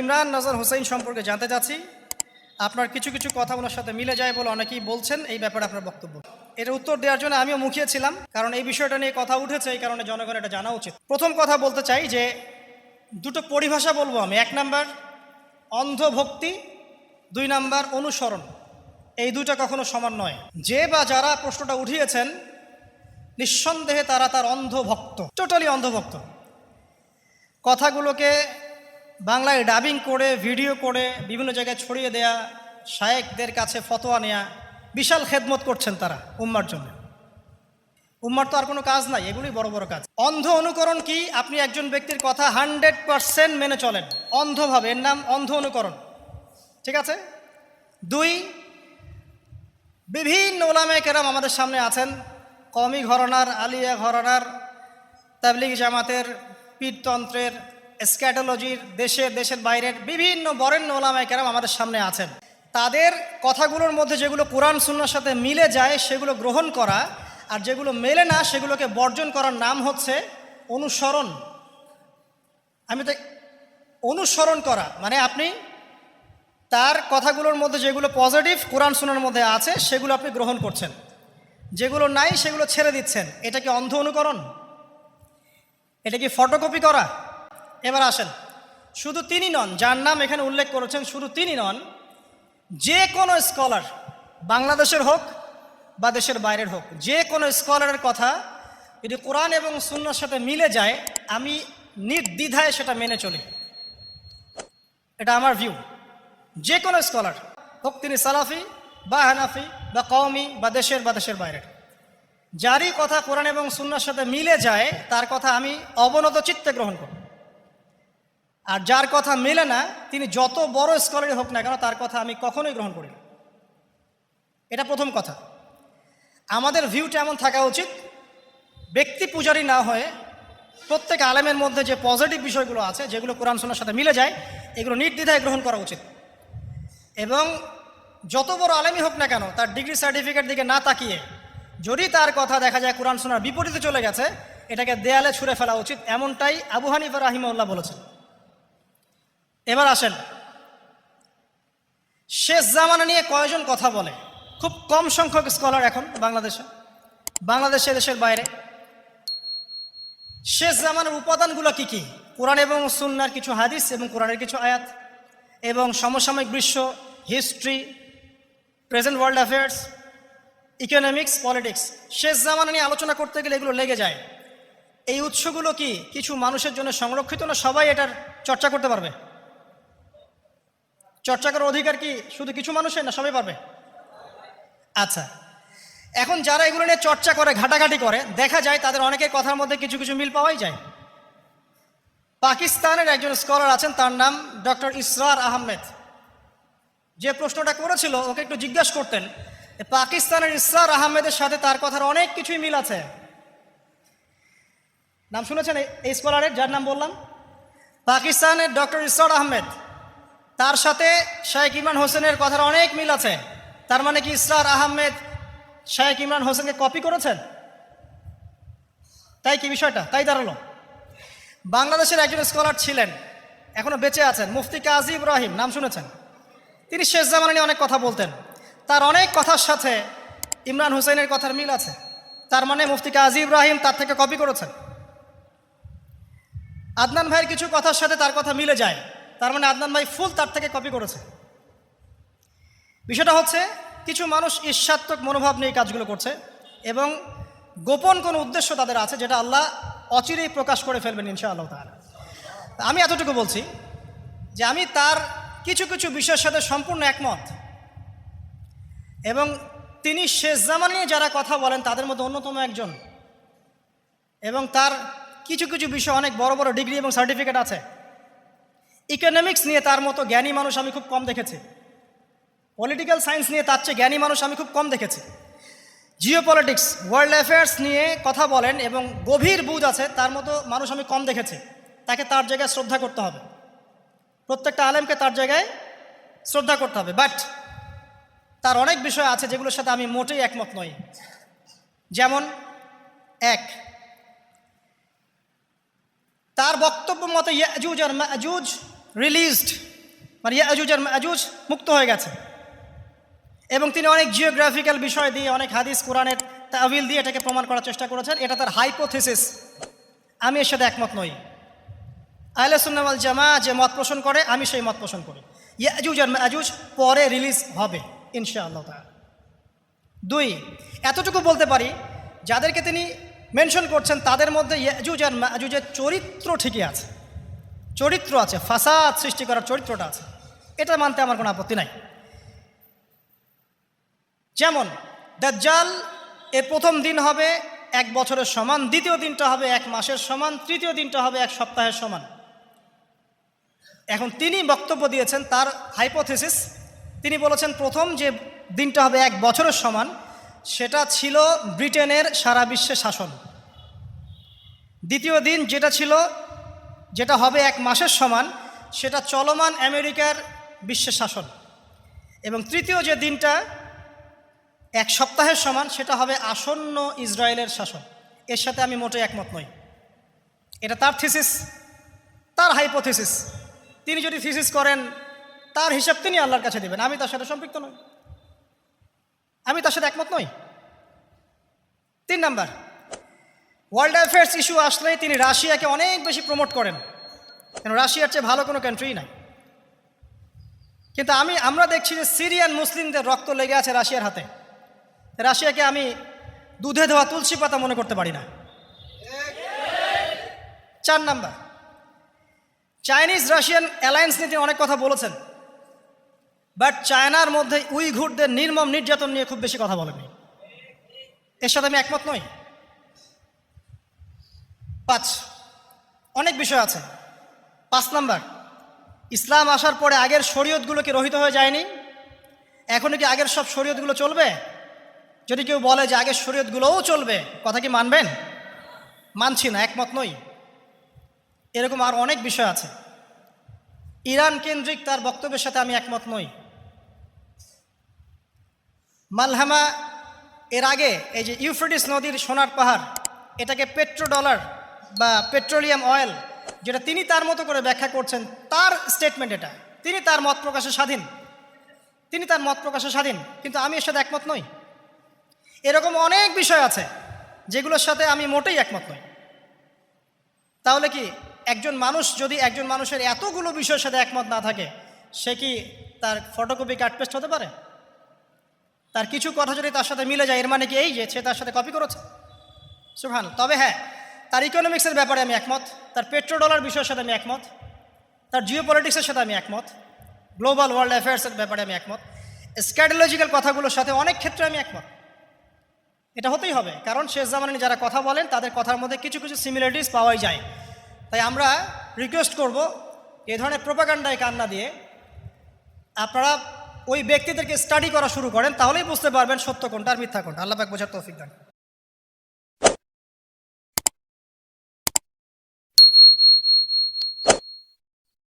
ইমরান নজর হোসেন সম্পর্কে জানতে চাচ্ছি। আপনার কিছু কিছু কথা ওনার সাথে মিলে যায় বলে অনেকেই বলছেন, এই ব্যাপারে আপনার বক্তব্য। এর উত্তর দেওয়ার জন্য আমিও মুখিয়েছিলাম কারণ এই বিষয়টা নিয়ে কথা উঠেছে, এই কারণে জনগণ এটা জানা উচিত। প্রথম কথা বলতে চাই যে, দুটো পরিভাষা বলব আমি। এক নাম্বার, অন্ধভক্তি, দুই নাম্বার, অনুসরণ। এই দুইটা কখনো সমান নয়। যে বা যারা প্রশ্নটা উঠিয়েছেন, নিঃসন্দেহে তারা তার অন্ধভক্ত, টোটালি অন্ধভক্ত। কথাগুলোকে বাংলায় ডাবিং করে ভিডিও করে, বিভিন্ন জায়গায় ছড়িয়ে দেয়া, শায়েকদের কাছে ফতোয়া নেয়া, বিশাল খেদমত করছেন তারা উম্মার জন্য। উম্মার তো আর কোনো কাজ নাই, এগুলোই বড় বড় কাজ। অন্ধ অনুকরণ কি? আপনি একজন ব্যক্তির কথা হান্ড্রেড পারসেন্ট মেনে চলেন। অন্ধভাবে, এর নাম অন্ধ অনুকরণ। ঠিক আছে? দুই, বিভিন্ন ওলামে কেরাম আমাদের সামনে আছেন। কমি ঘরানার, আলিয়া ঘরানার, তাবলিগ জামাতের, পীরতন্ত্রের স্ক্যাটোলজির দেশের দেশের বাইরের বিভিন্ন বরেণ্য ওলামায় কেরাম আমাদের সামনে আছেন। তাদের কথাগুলোর মধ্যে যেগুলো কোরআন, সুন্নার সাথে মিলে যায়, সেগুলো গ্রহণ করা আর যেগুলো মেলে না, সেগুলোকে বর্জন করার নাম হচ্ছে অনুসরণ। আমি তো অনুসরণ করা মানে আপনি তার কথাগুলোর মধ্যে যেগুলো পজিটিভ কোরআন সুনার মধ্যে আছে, সেগুলো আপনি গ্রহণ করছেন। যেগুলো নাই, সেগুলো ছেড়ে দিচ্ছেন। এটা কি অন্ধ অনুকরণ? এটা কি ফটোকপি করা? এবার আসেন। শুধু তিনি নন, যার নাম এখানে উল্লেখ করেছেন, শুধু তিনি নন, যে কোনো স্কলার, বাংলাদেশের হোক বা দেশের বাইরের হোক, যে কোনো স্কলারের কথা যদি কোরআন এবং সুন্নার সাথে মিলে যায়, আমি নির্দ্বিধায় সেটা মেনে চলি। এটা আমার ভিউ যে কোনো স্কলার, হোক তিনি সালাফি বা হানাফি বা কওমি বা দেশের বা দেশের বাইরের। যারই কথা কোরআন এবং সুন্নার সাথে মিলে যায়, তার কথা আমি অবনত চিত্তে গ্রহণ করি আর যার কথা মেলে না, তিনি যত বড় স্কলারই হোক না কেন, তার কথা আমি কখনোই গ্রহণ করি এটা প্রথম কথা। আমাদের ভিউটা এমন থাকা উচিত, ব্যক্তি পূজারি না হয়ে প্রত্যেক আলেমের মধ্যে যে পজিটিভ বিষয়গুলো আছে, যেগুলো কোরআন সুন্নার সাথে মিলে যায়, এগুলো নির্দ্বিধায় গ্রহণ করা উচিত। এবং যত বড় আলেমই হোক না কেন, তার ডিগ্রি সার্টিফিকেট দিকে না তাকিয়ে, যদি তার কথা দেখা যায় কোরআন শোনার বিপরীতে চলে গেছে, এটাকে দেয়ালে ছুঁড়ে ফেলা উচিত, এমনটাই আবু হানিফা রাহিমউল্লাহ বলেছেন। এবার আসেন। শেষ জামানা নিয়ে কয়জন কথা বলে? খুব কম সংখ্যক স্কলার এখন বাংলাদেশে বাংলাদেশে দেশের বাইরে। শেষ জামানার উপাদানগুলো কি কি? কোরআন এবং সুন্নার কিছু হাদিস এবং কোরআনের কিছু আয়াত এবং সমসাময়িক বিশ্ব history present world affairs economics politics শেষ জামানা নিয়ে আলোচনা করতে গেলে এগুলো লেগে যায়। এই উৎসগুলো কি কিছু মানুষের জন্য সংরক্ষিত না সবাই এটার চর্চা করতে পারবে? চর্চা করার অধিকার কি শুধু কিছু মানুষের না সবাই পারবে? আচ্ছা এখন যারা এগুলো নিয়ে চর্চা করে, ঘাটাঘাটি করে, দেখা যায় তাদের অনেকের কথার মধ্যে কিছু কিছু মিল পাওয়াই যায়। পাকিস্তানের একজন স্কলার আছেন, তার নাম ডক্টর ইসরার আহমেদ। যে প্রশ্নটা করেছিল, ওকে একটু জিজ্ঞাসা করতেন পাকিস্তানের ইসরার আহমেদের সাথে তার কথার অনেক কিছুই মিল আছে। নাম শুনেছেন এই- স্কলারের, যার নাম বললাম? পাকিস্তানের ডক্টর ইসরার আহমেদ। তার সাথে শাহেক ইমরান হোসেনের কথার অনেক মিল আছে। তার মানে কি ইসরার আহমেদ শাহেক ইমরান হোসেনকে কপি করেছেন? তাই কি বিষয়টা? তাই দাঁড়াল। বাংলাদেশের একজন স্কলার ছিলেন, এখনও বেঁচে আছেন, মুফতি কাজী ইব্রাহিম, নাম শুনেছেন। তিনি শেষ জামানা নিয়ে অনেক কথা বলতেন। তার অনেক কথার সাথে ইমরান হুসেনের কথার মিল আছে। তার মানে মুফতি কাজী ইব্রাহিম তার থেকে কপি করেছেন। আদনান ভাইয়ের কিছু কথার সাথে তার কথা মিলে যায়। তার মানে আদনান ভাই ফুল তার থেকে কপি করেছে। বিষয়টা হচ্ছে, কিছু মানুষ ঈর্ষাত্মক মনোভাব নিয়ে কাজগুলো করছে এবং গোপন কোনো উদ্দেশ্য তাদের আছে যেটা আল্লাহ অচিরেই প্রকাশ করে ফেলবেন ইনশা আল্লাহ তাহলে আমি এতটুকু বলছি যে আমি তার কিছু কিছু বিষয়ের সাথে সম্পূর্ণ একমত এবং তিনি শেষ জামান নিয়ে যারা কথা বলেন তাদের মধ্যে অন্যতম একজন এবং তার কিছু কিছু বিষয় অনেক বড় বড় ডিগ্রি এবং সার্টিফিকেট আছে। ইকোনমিক্স নিয়ে তার মতো জ্ঞানী মানুষ আমি খুব কম দেখেছি। পলিটিক্যাল সায়েন্স নিয়ে তার চেয়ে জ্ঞানী মানুষ আমি খুব কম দেখেছি। জিও পলিটিক্স ওয়ার্ল্ড অ্যাফেয়ার্স নিয়ে কথা বলেন এবং গভীর বুঝ আছে, তার মতো মানুষ আমি কম দেখেছি। তাকে তার জায়গায় শ্রদ্ধা করতে হবে। প্রত্যেকটা আলেমকে তার জায়গায় শ্রদ্ধা করতে হবে। বাট তার অনেক বিষয় আছে যেগুলোর সাথে আমি মোটেই একমত নই। যেমন, এক, তার বক্তব্য মতো ইয়াজুজ আর মাজুজ রিলিজড মানে ইয়াজুজ আর মাজুজ মুক্ত হয়ে গেছে। এবং তিনি অনেক জিওগ্রাফিক্যাল বিষয় দিয়ে, অনেক হাদিস, কোরআনের তাবিল দিয়ে এটাকে প্রমাণ করার চেষ্টা করেছেন। এটা তার হাইপোথেসিস আমি এর সাথে একমত নই। আহলে সুন্নামাল জামা যে মত পোষণ করে, আমি সেই মত পোষণ করি। ইয়াজুজ আর মাজুজ পরে রিলিজ হবে, ইনশাআল্লাহ তাআলা। দুই, এতটুকু বলতে পারি, যাদেরকে তিনি মেনশন করছেন, তাদের মধ্যে ইয়াজুজ আর মাজুজের চরিত্র ঠিকই আছে। চরিত্র আছে, ফাসাদ সৃষ্টি করার চরিত্রটা আছে। এটা মানতে আমার কোনো আপত্তি নাই। যেমন, দাজ্জাল এর প্রথম দিন হবে এক বছরের সমান, দ্বিতীয় দিনটা হবে এক মাসের সমান, তৃতীয় দিনটা হবে এক সপ্তাহের সমান। এখন তিনি বক্তব্য দিয়েছেন তার হাইপোথেসিস। তিনি বলেছেন, প্রথম যে দিনটা হবে এক বছরের সমান, সেটা ছিল ব্রিটেনের সারা বিশ্বে শাসন। দ্বিতীয় দিন যেটা ছিল যেটা হবে এক মাসের সমান, সেটা চলমান আমেরিকার বিশ্বের শাসন। এবং তৃতীয় যে দিনটা, এক সপ্তাহের সমান, সেটা হবে আসন্ন ইসরায়েলের শাসন। এর সাথে আমি মোটেই একমত নই। এটা তার থিসিস, তার হাইপোথিসিস। তিনি যদি থিসিস করেন, তার হিসাব তিনি আল্লাহর কাছে দেবেন। আমি তার সাথে সম্পৃক্ত নই। আমি তার সাথে একমত নই। তিন নাম্বার ওয়ার্ল্ড অ্যাফেয়ার্স ইস্যু আসলেই তিনি রাশিয়াকে অনেক বেশি প্রমোট করেন। কেন রাশিয়ার চেয়ে ভালো কোনো কান্ট্রি নাই। কিন্তু আমি, আমরা দেখছি যে সিরিয়ান মুসলিমদের রক্ত লেগে আছে রাশিয়ার হাতে। রাশিয়াকে আমি দুধে ধোয়া তুলসী পাতা মনে করতে পারি না। চার নাম্বার। চাইনিজ রাশিয়ান অ্যালায়েন্স নিয়ে তিনি অনেক কথা বলেছেন। বাট চায়নার মধ্যে উইঘুরদের নির্মম নির্যাতন নিয়ে খুব বেশি কথা বলেনি এর সাথে আমি একমত নই। পাঁচ। অনেক বিষয় আছে। পাঁচ নাম্বার, ইসলাম আসার পরে আগের শরীয়তগুলো কি রহিত হয়ে যায়নি? এখনও কি আগের সব শরীয়তগুলো চলবে? যদি কেউ বলে যে আগের শরীয়তগুলোও চলবে, কথা কি মানবেন? মানছি না, একমত নই। এরকম আর অনেক বিষয় আছে। ইরান কেন্দ্রিক তার বক্তব্যের সাথে আমি একমত নই। মালহামা, এর আগে এই যে ইউফ্রেটিস নদীর সোনার পাহাড়, এটাকে পেট্রো ডলার বা পেট্রোলিয়াম অয়েল, যেটা তিনি তার মতো করে ব্যাখ্যা করছেন, তার স্টেটমেন্ট এটা। তিনি তার মত প্রকাশে স্বাধীন। তিনি তার মত প্রকাশে স্বাধীন, কিন্তু আমি এর সাথে একমত নই। এরকম অনেক বিষয় আছে, যেগুলোর সাথে আমি মোটেই একমত নই। তাহলে কি একজন মানুষ, যদি একজন মানুষের এতগুলো বিষয়ের সাথে একমত না থাকে, সে কি তার ফটোকপি কাটপেস্ট হতে পারে? তার কিছু কথা যদি তার সাথে মিলে যায়, এর মানে কি এই যে সে তার সাথে কপি করেছে? সুহান তবে হ্যাঁ তার ইকোনমিক্সের ব্যাপারে আমি একমত, তার পেট্রো ডলার বিষয়ের সাথে আমি একমত, তার জিও পলিটিক্সের সাথে আমি একমত গ্লোবাল ওয়ার্ল্ড অ্যাফেয়ার্সের ব্যাপারে আমি একমত স্ক্যাডোলজিক্যাল কথাগুলোর সাথে অনেক ক্ষেত্রে আমি একমত। এটা হতেই হবে, কারণ শেষ জামানি যারা কথা বলেন, তাদের কথার মধ্যে কিছু কিছু সিমিলারিটিস পাওয়াই যায়। তাই আমরা রিকোয়েস্ট করব এ ধরনের প্রোপাগান্ডায় কান্না দিয়ে আপনারা ওই ব্যক্তিদেরকে স্টাডি করা শুরু করেন, তাহলেই বুঝতে পারবেন সত্য কোনটা আর মিথ্যা কোনটা। আল্লাহ পাক বোঝার তৌফিক দান